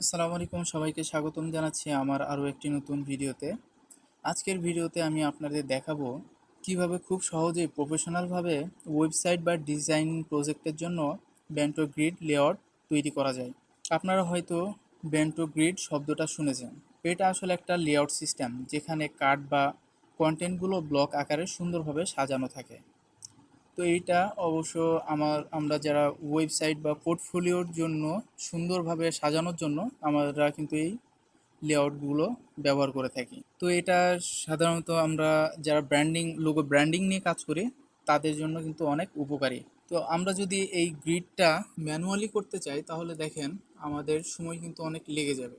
আসসালামু আলাইকুম, সবাইকে স্বাগতম জানাচ্ছি আমার আরও একটি নতুন ভিডিওতে। আজকের ভিডিওতে আমি আপনাদের দেখাবো কীভাবে খুব সহজেই প্রফেশনালভাবে ওয়েবসাইট বা ডিজাইন প্রজেক্টের জন্য ব্যান্টো গ্রিড লেআউট তৈরি করা যায়। আপনারা হয়তো ব্যান্টো গ্রিড শব্দটা শুনেছেন। এটা আসলে একটা লেআউট সিস্টেম যেখানে কার্ড বা কন্টেন্টগুলো ব্লক আকারে সুন্দরভাবে সাজানো থাকে। তো এইটা অবশ্য আমার, আমরা যারা ওয়েবসাইট বা পোর্টফোলিওর জন্য সুন্দরভাবে সাজানোর জন্য আমরা কিন্তু এই লেআউটগুলো ব্যবহার করে থাকি। তো এটা সাধারণত আমরা যারা ব্র্যান্ডিং লোগো ব্র্যান্ডিং নিয়ে কাজ করি, তাদের জন্য কিন্তু অনেক উপকারী। তো আমরা যদি এই গ্রিডটা ম্যানুয়ালি করতে চাই, তাহলে দেখেন আমাদের সময় কিন্তু অনেক লেগে যাবে।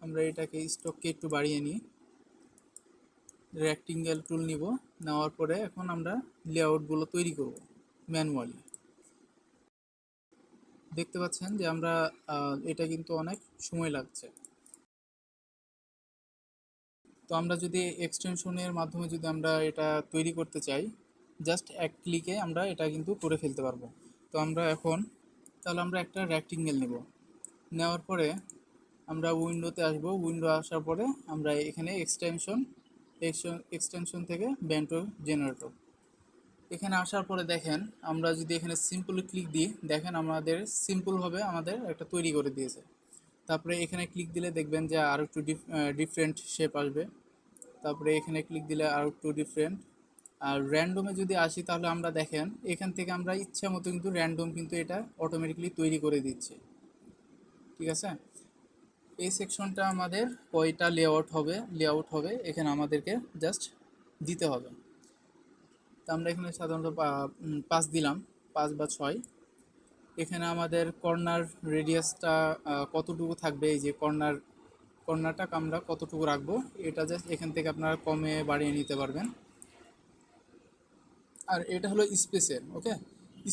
আমরা এটাকে স্টককে একটু বাড়িয়ে নিই। রেক্টিঙ্গেল টুল নিব। নেওয়ার পরে এখন আমরা লেআউটগুলো তৈরি করব ম্যানুয়ালি দেখতে পাচ্ছেন যে আমরা এটা কিন্তু অনেক সময় লাগছে। তো আমরা যদি এক্সটেনশনের মাধ্যমে যদি আমরা এটা তৈরি করতে চাই জাস্ট এক ক্লিকে আমরা এটা কিন্তু করে ফেলতে পারব। তো আমরা এখন, তাহলে আমরা একটা রেক্টিঙ্গেল নেব। নেওয়ার পরে আমরা উইন্ডোতে আসব। উইন্ডো আসার পরে আমরা এখানে এক্সটেনশন এক্সটেনশন থেকে ব্যান্টো জেনারেটর এখানে আসার পরে দেখেন, আমরা যদি এখানে সিম্পল ক্লিক দিই, দেখেন আমাদের সিম্পলভাবে আমাদের একটা তৈরি করে দিয়েছে। তারপরে এখানে ক্লিক দিলে দেখবেন যে আর একটু ডিফারেন্ট শেপ আসবে। তারপরে এখানে ক্লিক দিলে আর একটু ডিফারেন্ট আর র্যান্ডমে যদি আসি, তাহলে আমরা দেখেন, এখান থেকে আমরা ইচ্ছা মতো কিন্তু র্যান্ডম কিন্তু এটা অটোমেটিকলি তৈরি করে দিচ্ছে। ঠিক আছে? এই সেকশনটা আমাদের কয়টা লেআউট হবে লেআউট হবে, এখানে আমাদেরকে জাস্ট দিতে হবে। তো আমরা এখানে সাধারণত পাঁচ দিলাম, পাঁচ বা ছয়। এখানে আমাদের কর্নার রেডিয়াসটা কতটুকু থাকবে, এই যে কর্নার কর্নারটা আমরা কতটুকু রাখব, এটা জাস্ট এখান থেকে আপনারা কমে বাড়িয়ে নিতে পারবেন। আর এটা হলো স্পেসের ওকে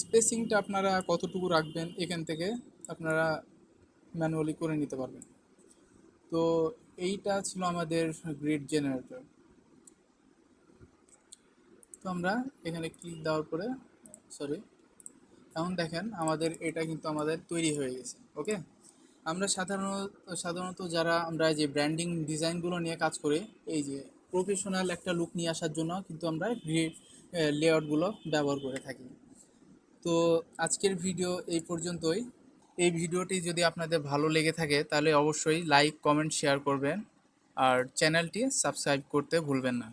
স্পেসিংটা আপনারা কতটুকু রাখবেন, এখান থেকে আপনারা ম্যানুয়ালি করে নিতে পারবেন। তো এইটা ছিল আমাদের গ্রিড জেনারেটর তো আমরা এখানে ক্লিক দেওয়ার পরে সরি এখন দেখেন আমাদের এটা কিন্তু আমাদের তৈরি হয়ে গেছে ওকে আমরা সাধারণত সাধারণত যারা আমরা যে ব্র্যান্ডিং ডিজাইনগুলো নিয়ে কাজ করি, এই যে প্রফেশনাল একটা লুক নিয়ে আসার জন্য কিন্তু আমরা গ্রিড লেআউটগুলো ব্যবহার করে থাকি। তো আজকের ভিডিও এই পর্যন্তই। এই ভিডিওটি যদি আপনাদের ভালো লেগে থাকে, তাহলে অবশ্যই লাইক কমেন্ট শেয়ার করবেন। আর চ্যানেলটি সাবস্ক্রাইব করতে ভুলবেন না।